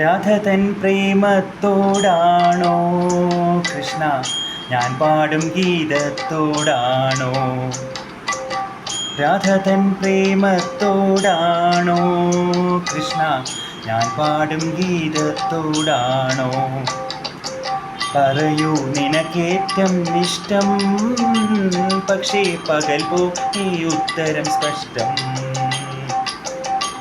രാധതൻ പ്രേമത്തോടാണോ? കൃഷ്ണ ഞാൻ പാടും ഗീതത്തോടാണോ? രാധ തൻ പ്രേമത്തോടാണോ? കൃഷ്ണ ഞാൻ പാടും ഗീതത്തോടാണോ? പറയൂ നിനക്കേറ്റം ഇഷ്ടം. പക്ഷേ പകൽ പോ ഈ ഉത്തരം സ്പഷ്ടം.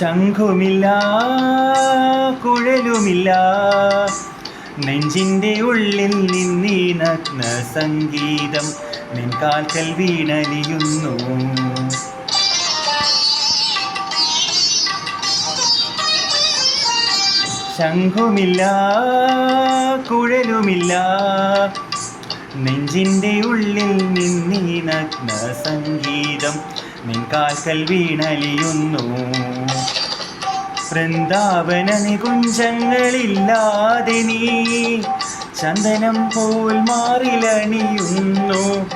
ശംഖുമില്ല കുഴലുമില്ല. നെഞ്ചിന്റെ ഉള്ളിൽ നിന്നീ നഗ്ന സംഗീതം നിൻ കാൽക്കൽ വീണലിയുന്നു. ശംഖുമില്ല കുഴലുമില്ല. നെഞ്ചിന്റെ ഉള്ളിൽ നിന്നീ നഗ്ന സംഗീതം നിൻ കാൽക്കൽ വീണലിയുന്നു. വൃന്ദാവന നികുഞ്ചങ്ങളില്ലാതെ നീ ചന്ദനം പോൽ മാറിലണിയുന്നു.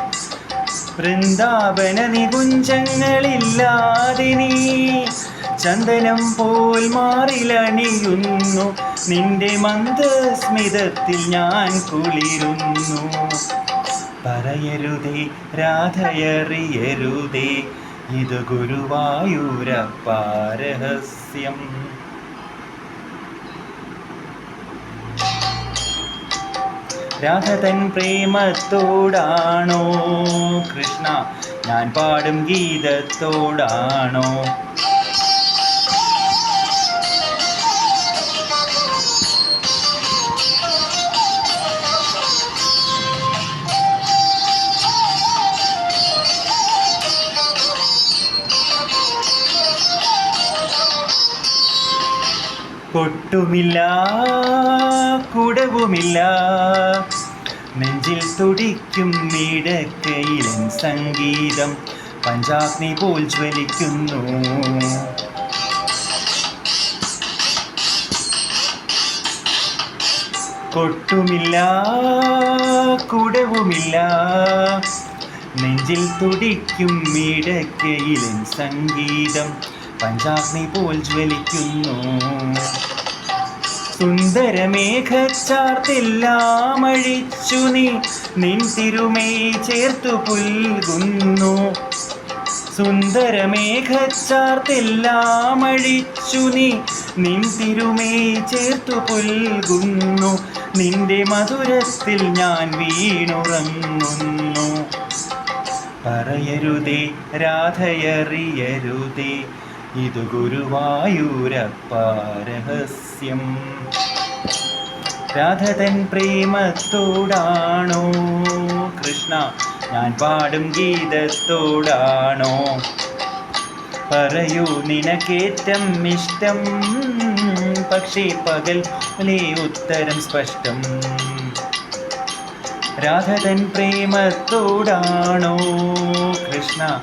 വൃന്ദാവന നികുഞ്ചങ്ങളില്ലാതെ നീ ചന്ദനം പോൽ മാറിലണിയുന്നു. നിന്റെ മന്ദസ്മിതത്തിൽ ഞാൻ കുളിരുന്നു. പറയരുതേ രാധയറിയരുതേ ഇത് ഗുരുവായൂരപ്പാരഹസ്യം രാധതൻ പ്രേമത്തോടാണോ കൃഷ്ണ? ഞാൻ പാടും ഗീതത്തോടാണോ? പൊട്ടുമില്ല കുടവുമില്ല. നെഞ്ചിൽ തുടിക്കും മിടക്കയിലൻ സംഗീതം പഞ്ചാഗ്നി പോൽ ജ്വലിക്കുന്നു. കൊട്ടുമില്ല കുടവുമില്ല. നെഞ്ചിൽ തുടിക്കും മിടക്കയിലൻ സംഗീതം പഞ്ചാഗ്നി പോൽ ജ്വലിക്കുന്നു സുന്ദരമേഘച്ചാർത്തെല്ലാം അഴിച്ചു നീ നിൻ തിരുമേ ചേർത്തു പുൽകുന്നു. സുന്ദരമേഘച്ചാർത്തെല്ലാം അഴിച്ചു നീ നിൻ തിരുമേ ചേർത്തു പുൽകുന്നു. നിന്റെ മധുരത്തിൽ ഞാൻ വീണുറങ്ങുന്നു. പറയരുതേ രാധയറിയരുതേ ഇത് ഗുരുവായൂരപ്പ രഹസ്യം. രാധതൻ പ്രേമത്തോടാണോ? കൃഷ്ണ ഞാൻ പാടും ഗീതത്തോടാണോ? പറയൂ നിനക്കേറ്റം ഇഷ്ടം. പക്ഷേ പകൽ പോലെ ഉത്തരം സ്പഷ്ടം. രാധതൻ പ്രേമത്തോടാണോ? കൃഷ്ണ